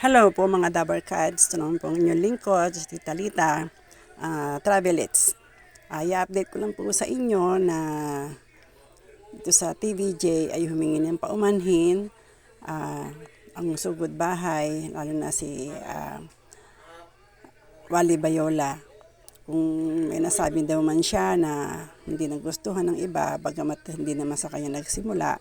Hello po mga Dabarkads. Ito naman po ang inyong lingkod, si Tita Lita, uh, Travelits. Uh, i-update ko lang po sa inyo na dito sa TVJ ay humingi ng paumanhin uh, ang sugod bahay, lalo na si uh, Wally Bayola. Kung may nasabi daw man siya na hindi nagustuhan ng iba, bagamat hindi naman sa kanya nagsimula,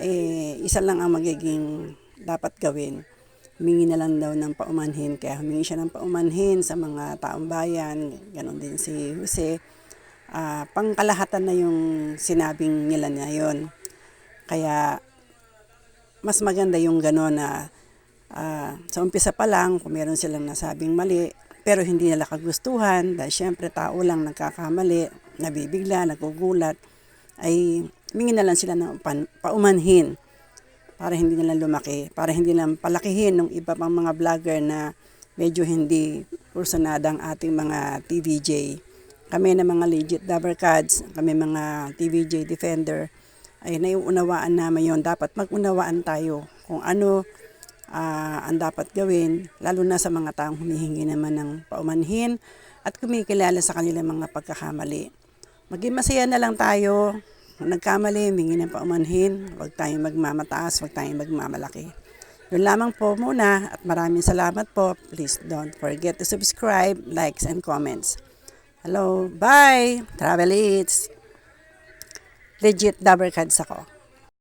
eh, isa lang ang magiging dapat gawin humingi na lang daw ng paumanhin. Kaya humingi siya ng paumanhin sa mga taong bayan. Ganon din si Jose. Uh, pangkalahatan na yung sinabing nila na yon. Kaya mas maganda yung gano'n na uh, sa umpisa pa lang, kung meron silang nasabing mali, pero hindi nila kagustuhan, dahil syempre tao lang nagkakamali, nabibigla, nagugulat, ay humingi na lang sila ng paumanhin para hindi nila lumaki, para hindi lang palakihin ng iba pang mga vlogger na medyo hindi kursunada ang ating mga TVJ. Kami na mga legit Dabarkads, kami mga TVJ Defender, ay naiunawaan namin yon Dapat magunawaan tayo kung ano uh, ang dapat gawin, lalo na sa mga taong humihingi naman ng paumanhin at kumikilala sa kanilang mga pagkakamali. Maging masaya na lang tayo, nagkamali, mingi ng paumanhin, huwag tayong magmamataas, huwag tayong magmamalaki. Yun lamang po muna at maraming salamat po. Please don't forget to subscribe, likes, and comments. Hello, bye! Travel Eats! Legit Dabarkads ako.